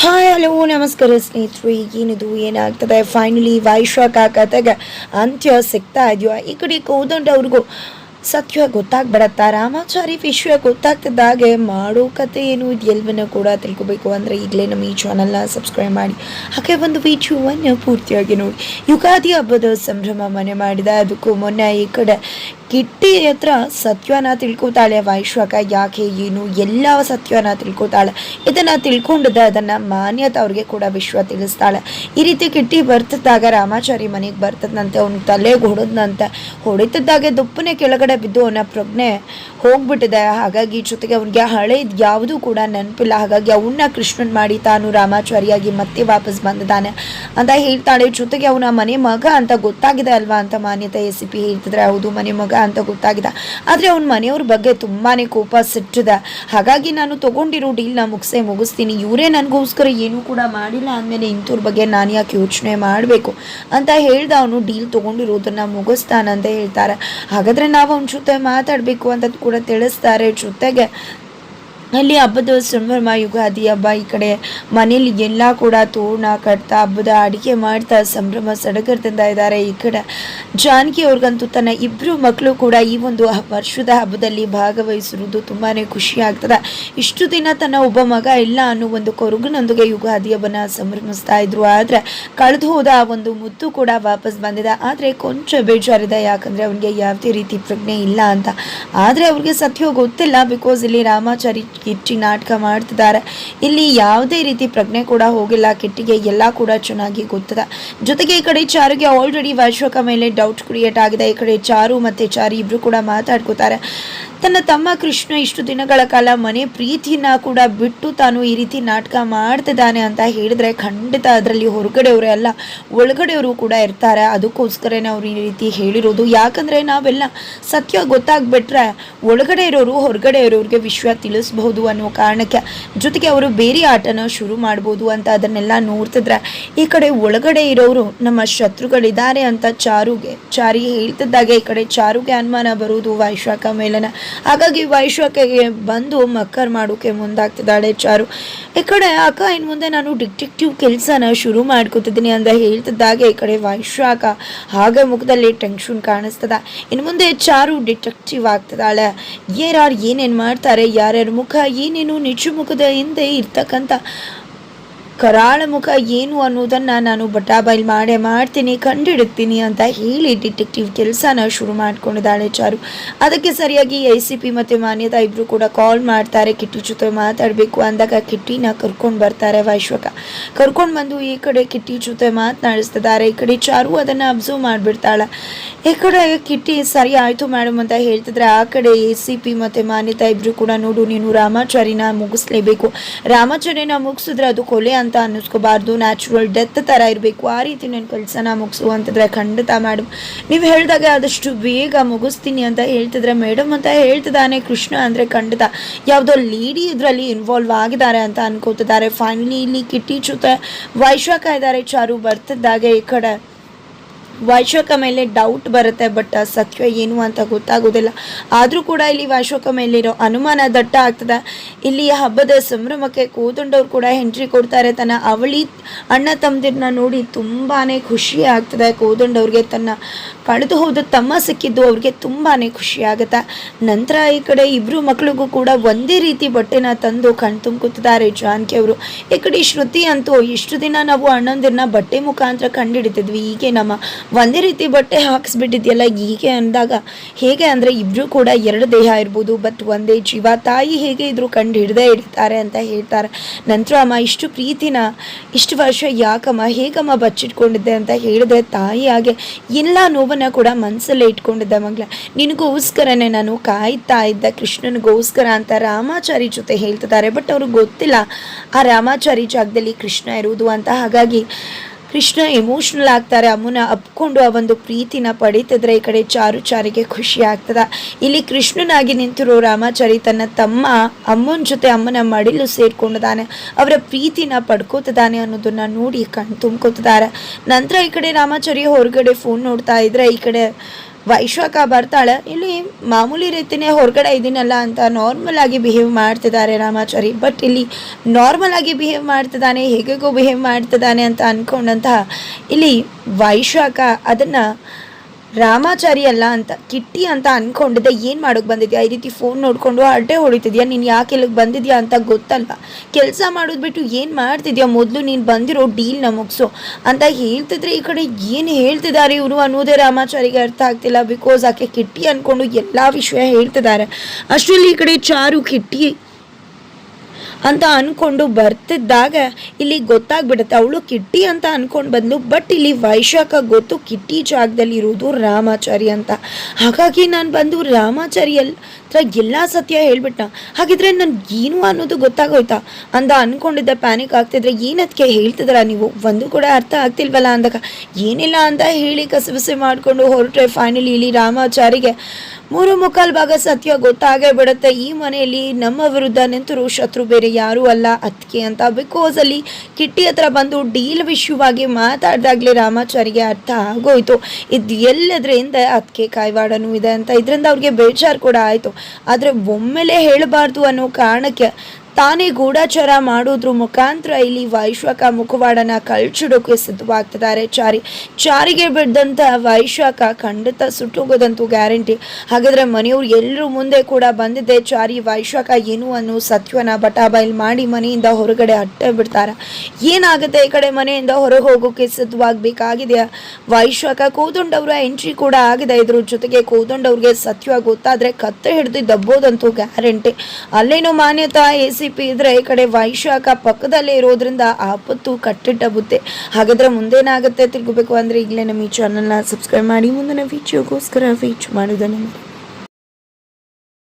Hi hello ನಮಸ್ಕಾರ ಸ್ನೇಹಿತರು. ಈಗೇನಿದು, ಏನಾಗ್ತದೆ? ಫೈನಲಿ ವೈಶ್ವಾಕ ಕತೆಗೆ ಅಂತ್ಯ ಸಿಗ್ತಾ ಇದೆಯೋ? ಈ ಕಡೆ ಕೋದಂಡ ಅವ್ರಿಗೂ ಸತ್ಯ ಗೊತ್ತಾಗ್ಬಿಡತ್ತಾ? ರಾಮಾಚಾರಿ ವಿಷಯ ಗೊತ್ತಾಗ್ತಿದ್ದಾಗೆ ಮಾಡೋ ಕತೆ ಏನು ಇದು ಎಲ್ಲವನ್ನ ಕೂಡ ತಿಳ್ಕೊಬೇಕು ಅಂದರೆ ಈಗಲೇ ನಮ್ಮ ಈ ಚಾನಲ್ನ ಸಬ್ಸ್ಕ್ರೈಬ್ ಮಾಡಿ. ಹಾಗೆ ಒಂದು ವಿಡಿಯೋವನ್ನು ಪೂರ್ತಿಯಾಗಿ ನೋಡಿ. ಯುಗಾದಿ ಹಬ್ಬದ ಸಂಭ್ರಮ ಮನೆ ಮಾಡಿದ. ಅದಕ್ಕೂ ಮೊನ್ನೆ ಈ ಕಡೆ ಕಿಟ್ಟಿ ಹತ್ರ ಸತ್ಯನ ತಿಳ್ಕೊತಾಳೆ ವೈಶ್ವಕ, ಯಾಕೆ, ಏನು ಎಲ್ಲ ಸತ್ಯನ ತಿಳ್ಕೊತಾಳೆ ಇದನ್ನು ತಿಳ್ಕೊಂಡಿದ್ದ ಅದನ್ನ ಮಾನ್ಯತೆ ಅವ್ರಿಗೆ ಕೂಡ ವಿಶ್ವ ತಿಳಿಸ್ತಾಳೆ. ಈ ರೀತಿ ಕಿಟ್ಟಿ ಬರ್ತಿದ್ದಾಗ, ರಾಮಾಚಾರಿ ಮನೆಗೆ ಬರ್ತದಂತೆ ಅವ್ನ ತಲೆಗೆ ಹೊಡೆದ್ನಂತೆ. ಹೊಡಿತಿದ್ದಾಗೆ ದುಪ್ಪನೆ ಕೆಳಗಡೆ ಬಿದ್ದು ಅವನ ಪ್ರಜ್ಞೆ ಹೋಗ್ಬಿಟ್ಟಿದೆ. ಹಾಗಾಗಿ ಜೊತೆಗೆ ಅವನಿಗೆ ಹಳೇದು ಯಾವುದೂ ಕೂಡ ನೆನಪಿಲ್ಲ. ಹಾಗಾಗಿ ಅವನ್ನ ಕೃಷ್ಣನ್ ಮಾಡಿ ತಾನು ರಾಮಾಚಾರಿಯಾಗಿ ಮತ್ತೆ ವಾಪಸ್ ಬಂದಿದ್ದಾನೆ ಅಂತ ಹೇಳ್ತಾಳೆ. ಜೊತೆಗೆ ಅವನ ಮನೆ ಮಗ ಅಂತ ಗೊತ್ತಾಗಿದೆ ಅಲ್ವಾ ಅಂತ ಮಾನ್ಯತೆ ಎಸ್ ಸಿ ಪಿ ಹೇಳ್ತಿದ್ರೆ. ಹೌದು, ಮನೆ ಮಗ ಅಂತ ಗೊತ್ತಾಗಿದೆ. ಆದರೆ ಅವನ ಮನೆಯವ್ರ ಬಗ್ಗೆ ತುಂಬಾ ಕೋಪ ಸಿಟ್ಟಿದೆ. ಹಾಗಾಗಿ ನಾನು ತಗೊಂಡಿರೋ ಡೀಲ್ನ ಮುಗಿಸೇ ಮುಗಿಸ್ತೀನಿ. ಇವರೇ ನನಗೋಸ್ಕರ ಏನೂ ಕೂಡ ಮಾಡಿಲ್ಲ ಅಂದಮೇಲೆ ಇಂಥವ್ರ ಬಗ್ಗೆ ನಾನು ಯಾಕೆ ಯೋಚನೆ ಮಾಡಬೇಕು? ಅಂತ ಹೇಳ್ದ ಅವನು ಡೀಲ್ ತೊಗೊಂಡಿರೋದನ್ನು ಮುಗಿಸ್ತಾನಂತ ಹೇಳ್ತಾರೆ. ಹಾಗಾದರೆ ನಾವು ಅವನ ಜೊತೆ ಮಾತಾಡಬೇಕು ಅಂತ ಕೂಡ ತಿಳಿಸ್ತಾರೆ ಜೊತೆಗೆ. ಅಲ್ಲಿ ಹಬ್ಬದ ಸಂಭ್ರಮ, ಯುಗಾದಿ ಹಬ್ಬ, ಈ ಕಡೆ ಮನೇಲಿ ಎಲ್ಲ ಕೂಡ ತೋರಣ ಕಟ್ತಾ ಹಬ್ಬದ ಅಡುಗೆ ಮಾಡ್ತಾ ಸಂಭ್ರಮ ಸಡಗರದಿಂದ ಇದ್ದಾರೆ. ಈ ಕಡೆ ಜಾನಕಿ ಅವ್ರಿಗಂತೂ ತನ್ನ ಇಬ್ಬರು ಮಕ್ಕಳು ಕೂಡ ಈ ಒಂದು ವರ್ಷದ ಹಬ್ಬದಲ್ಲಿ ಭಾಗವಹಿಸಿರುವುದು ತುಂಬಾ ಖುಷಿ ಆಗ್ತದೆ. ಇಷ್ಟು ದಿನ ತನ್ನ ಒಬ್ಬ ಮಗ ಇಲ್ಲ ಅನ್ನೋ ಒಂದು ಕೊರಗಿನೊಂದಿಗೆ ಯುಗಾದಿ ಹಬ್ಬನ ಸಂಭ್ರಮಿಸ್ತಾ ಇದ್ರು. ಆದರೆ ಕಳೆದು ಹೋದ ಒಂದು ಮುತ್ತು ಕೂಡ ವಾಪಸ್ ಬಂದಿದೆ. ಆದರೆ ಕೊಂಚ ಬೇಜಾರಿದೆ. ಯಾಕಂದರೆ ಅವನಿಗೆ ಯಾವುದೇ ರೀತಿ ಪ್ರಜ್ಞೆ ಇಲ್ಲ ಅಂತ. ಆದರೆ ಅವ್ರಿಗೆ ಸತ್ಯ ಗೊತ್ತಿಲ್ಲ ಬಿಕಾಸ್ ಇಲ್ಲಿ ರಾಮಾಚಾರಿ ಕಿಟ್ಟಿ ನಾಟಕ ಮಾಡ್ತಿದ್ದಾರೆ. ಇಲ್ಲಿ ಯಾವುದೇ ರೀತಿ ಪ್ರಜ್ಞೆ ಕೂಡ ಹೋಗಿಲ್ಲ. ಕಿಟ್ಟಿಗೆ ಎಲ್ಲ ಕೂಡ ಚೆನ್ನಾಗಿ ಗೊತ್ತಿದೆ. ಜೊತೆಗೆ ಈ ಕಡೆ ಚಾರುಗೆ ಆಲ್ರೆಡಿ ವೈಶ್ವಕ ಮೇಲೆ ಡೌಟ್ ಕ್ರಿಯೇಟ್ ಆಗಿದೆ. ಈ ಕಡೆ ಚಾರು ಮತ್ತೆ ಚಾರಿ ಇಬ್ರು ಕೂಡ ಮಾತಾಡ್ಕೋತಾರೆ. ತನ್ನ ತಮ್ಮ ಕೃಷ್ಣ ಇಷ್ಟು ದಿನಗಳ ಕಾಲ ಮನೆ ಪ್ರೀತಿನ ಕೂಡ ಬಿಟ್ಟು ತಾನು ಈ ರೀತಿ ನಾಟಕ ಮಾಡ್ತಿದ್ದಾನೆ ಅಂತ ಹೇಳಿದ್ರೆ ಖಂಡಿತ ಅದರಲ್ಲಿ ಹೊರಗಡೆಯವರೇ ಅಲ್ಲ, ಒಳಗಡೆಯವರು ಕೂಡ ಇರ್ತಾರೆ. ಅದಕ್ಕೋಸ್ಕರನೇ ಅವ್ರು ಈ ರೀತಿ ಹೇಳಿರೋದು. ಯಾಕಂದ್ರೆ ನಾವೆಲ್ಲ ಸತ್ಯ ಗೊತ್ತಾಗ್ಬಿಟ್ರೆ ಒಳಗಡೆ ಇರೋರು ಹೊರಗಡೆ ಇರೋರಿಗೆ ವಿಶ್ವ ತಿಳಿಸ್ಬಹುದು ಅನ್ನೋ ಕಾರಣಕ್ಕೆ ಜೊತೆಗೆ ಅವರು ಬೇರೆ ಆಟನ ಶುರು ಮಾಡ್ಬೋದು ಅಂತ ಅದನ್ನೆಲ್ಲ ನೋಡ್ತಿದ್ರೆ ಈ ಕಡೆ ಒಳಗಡೆ ಇರೋರು ನಮ್ಮ ಶತ್ರುಗಳಿದ್ದಾರೆ ಅಂತ ಚಾರುಗೆ, ಚಾರಿ ಹೇಳ್ತಿದ್ದಾಗೆ ಈ ಕಡೆ ಚಾರುಗೆ ಅನುಮಾನ ಬರುವುದು ವೈಶಾಖ ಮೇಲನ. ಹಾಗಾಗಿ ವೈಶ್ವಾಕೆಗೆ ಬಂದು ಮಕ್ಕರ್ ಮಾಡೋಕೆ ಮುಂದಾಗ್ತಿದ್ದಾಳೆ ಚಾರು. ಈ ಕಡೆ ಅಕ್ಕ ಇನ್ನು ಮುಂದೆ ನಾನು ಡಿಟೆಕ್ಟಿವ್ ಕೆಲಸನ ಶುರು ಮಾಡ್ಕೊತಿದ್ದೀನಿ ಅಂತ ಹೇಳ್ತಿದ್ದಾಗೆ. ಈ ಕಡೆ ವೈಶ್ವಾಕ ಹಾಗೆ ಮುಖದಲ್ಲಿ ಟೆನ್ಷನ್ ಕಾಣಿಸ್ತದ. ಇನ್ನು ಮುಂದೆ ಚಾರು ಡಿಟೆಕ್ಟಿವ್ ಆಗ್ತಿದ್ದಾಳೆ. ಯಾರು ಏನೇನು ಮಾಡ್ತಾರೆ, ಯಾರ್ಯಾರ ಮುಖ, ಏನೇನು ನಿಜ ಮುಖದ ಹಿಂದೆ ಇರ್ತಕ್ಕಂಥ ಕರಾಳ ಮುಖ ಏನು ಅನ್ನೋದನ್ನು ನಾನು ಬಟಾಬೈಲ್ ಮಾಡೇ ಮಾಡ್ತೀನಿ ಕಂಡಿಡುತ್ತೀನಿ ಅಂತ ಹೇಳಿ ಡಿಟೆಕ್ಟಿವ್ ಕೆಲಸನ ಶುರು ಮಾಡ್ಕೊಂಡಿದ್ದಾಳೆ ಚಾರು. ಅದಕ್ಕೆ ಸರಿಯಾಗಿ ಐ ಸಿ ಪಿ ಮತ್ತು ಮಾನ್ಯತಾ ಇಬ್ಬರು ಕೂಡ ಕಾಲ್ ಮಾಡ್ತಾರೆ, ಕಿಟ್ಟಿ ಜೊತೆ ಮಾತಾಡಬೇಕು ಅಂದಾಗ ಕಿಟ್ಟಿನ ಕರ್ಕೊಂಡು ಬರ್ತಾರೆ ವೈಶ್ವಕ. ಕರ್ಕೊಂಡು ಬಂದು ಈ ಕಡೆ ಕಿಟ್ಟಿ ಜೊತೆ ಮಾತನಾಡಿಸ್ತಿದ್ದಾರೆ, ಈ ಕಡೆ ಚಾರು ಅದನ್ನು ಅಬ್ಸರ್ವ್ ಮಾಡಿಬಿಡ್ತಾಳೆ. ಈ ಕಡೆ ಕಿಟ್ಟಿ, ಸರಿ ಆಯಿತು ಮೇಡಮ್ ಅಂತ ಹೇಳ್ತಿದ್ರೆ ಆ ಕಡೆ ಎ ಸಿ ಪಿ ಮತ್ತು ಮಾನ್ಯತಾ ಇಬ್ಬರು ಕೂಡ, ನೋಡು, ನೀನು ರಾಮಾಚಾರಿನ ಮುಗಿಸ್ಲೇಬೇಕು. ರಾಮಾಚಾರಿನ ಮುಗಿಸಿದ್ರೆ ಅದು ಕೊಲೆ ಅಂತ ಅನ್ನಿಸ್ಕೋಬಾರ್ದು. ನ್ಯಾಚುರಲ್ ಡೆತ್ ಥರ ಇರಬೇಕು. ಆ ರೀತಿ ನಾನು ಕೆಲಸನ ಮುಗಿಸು ಅಂತಂದ್ರೆ ಖಂಡಿತ ಮೇಡಮ್ ನೀವು ಹೇಳಿದಾಗ ಆದಷ್ಟು ಬೇಗ ಮುಗಿಸ್ತೀನಿ ಅಂತ ಹೇಳ್ತಿದ್ರೆ ಮೇಡಮ್ ಅಂತ ಹೇಳ್ತಿದ್ದಾನೆ ಕೃಷ್ಣ ಅಂದರೆ ಖಂಡಿತ. ಯಾವುದೋ ಲೇಡಿ ಇದರಲ್ಲಿ ಇನ್ವಾಲ್ವ್ ಆಗಿದ್ದಾರೆ ಅಂತ ಅನ್ಕೋತಿದ್ದಾರೆ. ಫೈನಲಿ ಇಲ್ಲಿ ಕಿಟ್ಟಿ ಜೊತೆ ವೈಶಾಖ ಇದ್ದಾರೆ. ಚಾರು ಬರ್ತಿದ್ದಾಗೆ ಈ ಕಡೆ. ವೈಶ್ವಕ ಮೇಲೆ ಡೌಟ್ ಬರುತ್ತೆ ಬಟ್ ಸತ್ಯ ಏನು ಅಂತ ಗೊತ್ತಾಗೋದಿಲ್ಲ. ಆದರೂ ಕೂಡ ಇಲ್ಲಿ ವೈಶ್ವಕ ಮೇಲಿರೋ ಅನುಮಾನ ದಟ್ಟ ಆಗ್ತದೆ. ಇಲ್ಲಿ ಹಬ್ಬದ ಸಂಭ್ರಮಕ್ಕೆ ಕೋದಂಡವ್ರು ಕೂಡ ಎಂಟ್ರಿ ಕೊಡ್ತಾರೆ. ತನ್ನ ಅವಳಿ ಅಣ್ಣ ತಮ್ಮದಿರನ್ನ ನೋಡಿ ತುಂಬಾ ಖುಷಿ ಆಗ್ತದೆ. ಕೋದಂಡವ್ರಿಗೆ ತನ್ನ ಕಳೆದು ಹೋದ ತಮ್ಮ ಸಿಕ್ಕಿದ್ದು ಅವ್ರಿಗೆ ತುಂಬಾ ಖುಷಿ ಆಗುತ್ತೆ. ನಂತರ ಈ ಕಡೆ ಇಬ್ಬರು ಮಕ್ಳಿಗೂ ಕೂಡ ಒಂದೇ ರೀತಿ ಬಟ್ಟೆನ ತಂದು ಕಣ್ ತುಂಬುತ್ತಿದ್ದಾರೆ ಜಾನಕಿ ಅವರು. ಈ ಕಡೆ ಶ್ರುತಿ ಅಂತೂ ಇಷ್ಟು ದಿನ ನಾವು ಅಣ್ಣಂದಿರನ್ನ ಬಟ್ಟೆ ಮುಖಾಂತರ ಕಂಡುಹಿಡಿತಿದ್ವಿ ಹೀಗೆ ನಮ್ಮ ಒಂದೇ ರೀತಿ ಬಟ್ಟೆ ಹಾಕಿಸ್ಬಿಟ್ಟಿದ್ಯಲ್ಲ, ಹೀಗೆ ಅಂದಾಗ ಹೇಗೆ ಅಂದರೆ ಇಬ್ಬರು ಕೂಡ ಎರಡು ದೇಹ ಇರ್ಬೋದು ಬಟ್ ಒಂದೇ ಜೀವ. ತಾಯಿ ಹೇಗೆ ಇದ್ರು ಕಂಡು ಹಿಡ್ದೇ ಇರ್ತಾರೆ ಅಂತ ಹೇಳ್ತಾರೆ. ನಂತರ ಅಮ್ಮ, ಇಷ್ಟು ಪ್ರೀತಿನ, ಇಷ್ಟು ವರ್ಷ ಯಾಕಮ್ಮ, ಹೇಗಮ್ಮ ಬಚ್ಚಿಟ್ಕೊಂಡಿದ್ದೆ ಅಂತ ಹೇಳಿದ್ರೆ ತಾಯಿ ಹಾಗೆ ಎಲ್ಲ ನೋವನ್ನು ಕೂಡ ಮನಸ್ಸಲ್ಲೇ ಇಟ್ಕೊಂಡಿದ್ದೆ ಮಗಳ. ನಿನಗೋಸ್ಕರನೇ ನಾನು ಕಾಯ್ತಾ ಇದ್ದ ಕೃಷ್ಣನಿಗೋಸ್ಕರ ಅಂತ ರಾಮಾಚಾರಿ ಜೊತೆ ಹೇಳ್ತಿದ್ದಾರೆ ಬಟ್ ಅವ್ರಿಗೆ ಗೊತ್ತಿಲ್ಲ ಆ ರಾಮಾಚಾರಿ ಜಾಗದಲ್ಲಿ ಕೃಷ್ಣ ಇರುವುದು ಅಂತ. ಹಾಗಾಗಿ ಕೃಷ್ಣ ಎಮೋಷ್ನಲ್ ಆಗ್ತಾರೆ, ಅಮ್ಮನ ಅಪ್ಕೊಂಡು ಆ ಒಂದು ಪ್ರೀತಿನ ಪಡೀತಿದ್ರೆ ಈ ಕಡೆ ಚಾರು ಚಾರಿಗೆ ಖುಷಿ ಆಗ್ತದ. ಇಲ್ಲಿ ಕೃಷ್ಣನಾಗಿ ನಿಂತಿರೋ ರಾಮಾಚಾರಿ ತನ್ನ ತಮ್ಮ ಅಮ್ಮನ ಜೊತೆ ಅಮ್ಮನ ಮಡಿಲು ಸೇರ್ಕೊಂಡಿದ್ದಾನೆ. ಅವರ ಪ್ರೀತಿನ ಪಡ್ಕೋತಿದ್ದಾನೆ ಅನ್ನೋದನ್ನ ನೋಡಿ ಕಣ್ ತುಂಬ್ಕೋತಿದ್ದಾರೆ. ನಂತರ ಈ ಕಡೆ ರಾಮಾಚಾರಿ ಹೊರಗಡೆ ಫೋನ್ ನೋಡ್ತಾ ಇದ್ರೆ ಈ ಕಡೆ ವೈಶ್ವಕ ಬರ್ತಾಳೆ, ಇಲ್ಲಿ ಮಾಮೂಲಿ ರೀತಿನೇ ಹೊರಗಡೆ ಇದ್ದೀನಲ್ಲ ಅಂತ ನಾರ್ಮಲ್ ಆಗಿ ಬಿಹೇವ್ ಮಾಡ್ತಿದ್ದಾರೆ ರಾಮಾಚಾರಿ. ಬಟ್ ಇಲ್ಲಿ ನಾರ್ಮಲ್ ಆಗಿ ಬಿಹೇವ್ ಮಾಡ್ತಿದ್ದಾನೆ, ಹೇಗೆಗೋ ಬಿಹೇವ್ ಮಾಡ್ತಿದ್ದಾನೆ ಅಂತ ಅನ್ಕೊಂಡಂತಹ ಇಲ್ಲಿ ವೈಶ್ವಕ ಅದನ್ನು ರಾಮಾಚಾರಿ ಅಲ್ಲ ಅಂತ, ಕಿಟ್ಟಿ ಅಂತ ಅನ್ಕೊಂಡಿದ್ದೆ, ಏನು ಮಾಡೋಕೆ ಬಂದಿದ್ಯಾ? ಈ ರೀತಿ ಫೋನ್ ನೋಡಿಕೊಂಡು ಅಡ್ಡೆ ಹೊಡಿತಿದ್ಯಾ? ನೀನು ಯಾಕೆ ಇಲ್ಲಿಗೆ ಬಂದಿದ್ಯಾ ಅಂತ ಗೊತ್ತಲ್ವ? ಕೆಲಸ ಮಾಡೋದು ಬಿಟ್ಟು ಏನು ಮಾಡ್ತಿದ್ಯಾ? ಮೊದಲು ನೀನು ಬಂದಿರೋ ಡೀಲ್ನ ಮುಗಿಸು ಅಂತ ಹೇಳ್ತಿದ್ರೆ ಈ ಕಡೆ ಏನು ಹೇಳ್ತಿದ್ದಾರೆ ಇವರು ಅನ್ನೋದೇ ರಾಮಾಚಾರಿಗೆ ಅರ್ಥ ಆಗ್ತಿಲ್ಲ ಬಿಕಾಸ್ ಆಕೆ ಕಿಟ್ಟಿ ಅಂದ್ಕೊಂಡು ಎಲ್ಲ ವಿಷಯ ಹೇಳ್ತಿದ್ದಾರೆ. ಅಷ್ಟರಲ್ಲಿ ಈ ಕಡೆ ಚಾರು, ಕಿಟ್ಟಿ ಅಂತ ಅನ್ಕೊಂಡು ಬರ್ತಿದ್ದಾಗ ಇಲ್ಲಿ ಗೊತ್ತಾಗ್ಬಿಡುತ್ತೆ. ಅವಳು ಕಿಟ್ಟಿ ಅಂತ ಅನ್ಕೊಂಡು ಬಂದ್ಲು. ಬಟ್ ಇಲ್ಲಿ ವೈಶಾಖ ಗೊತ್ತು ಕಿಟ್ಟಿ ಜಾಗದಲ್ಲಿ ಇರೋದು ರಾಮಾಚಾರಿ ಅಂತ. ಹಾಗಾಗಿ ನಾನು ಬಂದು ರಾಮಾಚಾರಿ ಎಲ್ ಹತ್ರ ಎಲ್ಲ ಸತ್ಯ ಹೇಳ್ಬಿಟ್ಟ ಹಾಗಿದ್ರೆ ನನ್ಗೆ ಏನು ಅನ್ನೋದು ಗೊತ್ತಾಗೋಯ್ತಾ? ಅಂದ ಅನ್ಕೊಂಡಿದ್ದೆ ಪ್ಯಾನಿಕ್ ಆಗ್ತಿದ್ರೆ ಏನದಕ್ಕೆ ಹೇಳ್ತಿದ್ರ ನೀವು? ಒಂದು ಕೂಡ ಅರ್ಥ ಆಗ್ತಿಲ್ವಲ್ಲ ಅಂದಾಗ. ಏನಿಲ್ಲ ಅಂತ ಹೇಳಿ ಕಸಬಸೆ ಮಾಡಿಕೊಂಡು ಹೊರಟ್ರೆ ಫೈನಲಿ ಇಲ್ಲಿ ರಾಮಾಚಾರಿಗೆ. ಮೂರು ಮುಕ್ಕಾಲು ಭಾಗ ಸತ್ಯ ಗೊತ್ತಾಗೇ ಬಿಡುತ್ತೆ. ಈ ಮನೆಯಲ್ಲಿ ನಮ್ಮ ವಿರುದ್ಧ ನಿಂತರು ಶತ್ರು ಬೇರೆ ಯಾರೂ ಅಲ್ಲ. ಅದಕ್ಕೆ ಅಂತ ಬಿಕಾಸ್ ಅಲ್ಲಿ ಕಿಟ್ಟಿ ಹತ್ರ ಬಂದು ಡೀಲ್ ವಿಷಯವಾಗಿ ಮಾತಾಡ್ದಾಗ್ಲೇ ರಾಮಾಚಾರಿಗೆ ಅರ್ಥ ಆಗೋಯ್ತು. ಇದು ಎಲ್ಲದ್ರಿಂದ ಅದಕ್ಕೆ ಕಾಯ್ವಾಡನೂ ಇದೆ ಅಂತ. ಇದರಿಂದ ಅವ್ರಿಗೆ ಬೇಜಾರು ಕೂಡ ಆಯಿತು. ಆದರೆ ಒಮ್ಮೆಲೆ ಹೇಳಬಾರ್ದು ಅನ್ನೋ ಕಾರಣಕ್ಕೆ ತಾನೇ ಗೂಢಚಾರ ಮಾಡೋದ್ರ ಮುಖಾಂತರ ಇಲ್ಲಿ ವೈಶ್ವಕ ಮುಖವಾಡನ ಕಳ್ಚಿಡೋಕೆ ಸಿದ್ಧವಾಗ್ತಿದ್ದಾರೆ. ಚಾರಿ, ಚಾರಿಗೆ ಬಿದ್ದಂಥ ವೈಶ್ವಕ ಖಂಡಿತ ಸುಟ್ಟೋಗೋದಂತೂ ಗ್ಯಾರಂಟಿ. ಹಾಗಾದ್ರೆ ಮನೆಯವ್ರು ಎಲ್ಲರೂ ಮುಂದೆ ಕೂಡ ಬಂದಿದೆ ಚಾರಿ ವೈಶ್ವಕ ಏನು ಅನ್ನೋ ಸತ್ಯವನ ಬಟಾಬೈಲ್ ಮಾಡಿ ಮನೆಯಿಂದ ಹೊರಗಡೆ ಅಟ್ಟ ಬಿಡ್ತಾರ? ಏನಾಗುತ್ತೆ ಈ ಕಡೆ ಮನೆಯಿಂದ ಹೊರಗೆ ಹೋಗೋಕೆ ಸಿದ್ಧವಾಗಬೇಕಾಗಿದೆಯಾ? ವೈಶ್ವಕ ಕೋದಂಡವರ ಎಂಟ್ರಿ ಕೂಡ ಆಗಿದೆ. ಇದ್ರ ಜೊತೆಗೆ ಕೋದಂಡವ್ರಿಗೆ ಸತ್ಯ ಗೊತ್ತಾದ್ರೆ ಕತ್ತೆ ಹಿಡಿದು ದಬ್ಬೋದಂತೂ ಗ್ಯಾರಂಟಿ. ಅಲ್ಲೇನೋ ಮಾನ್ಯತಾ ಎ ಸಿ ಪಿ ಇದ್ರೆ ಈ ಕಡೆ ವೈಶಾಖ ಪಕ್ಕದಲ್ಲೇ ಇರೋದ್ರಿಂದ ಆಪತ್ತು ಕಟ್ಟಿಟ್ಟ ಬುತ್ತೆ ಹಾಗಾದ್ರೆ ಮುಂದೇನಾಗುತ್ತೆ ತಿರ್ಗಬೇಕು ಅಂದ್ರೆ ಈಗಲೇ ನಮ್ಮ ಈ ಚಾನಲ್ನ ಸಬ್ಸ್ಕ್ರೈಬ್ ಮಾಡಿ. ಮುಂದಿನ ವಿಡಿಯೋಗೋಸ್ಕರ ವೀಚ್ ಮಾಡೋದನ್ನು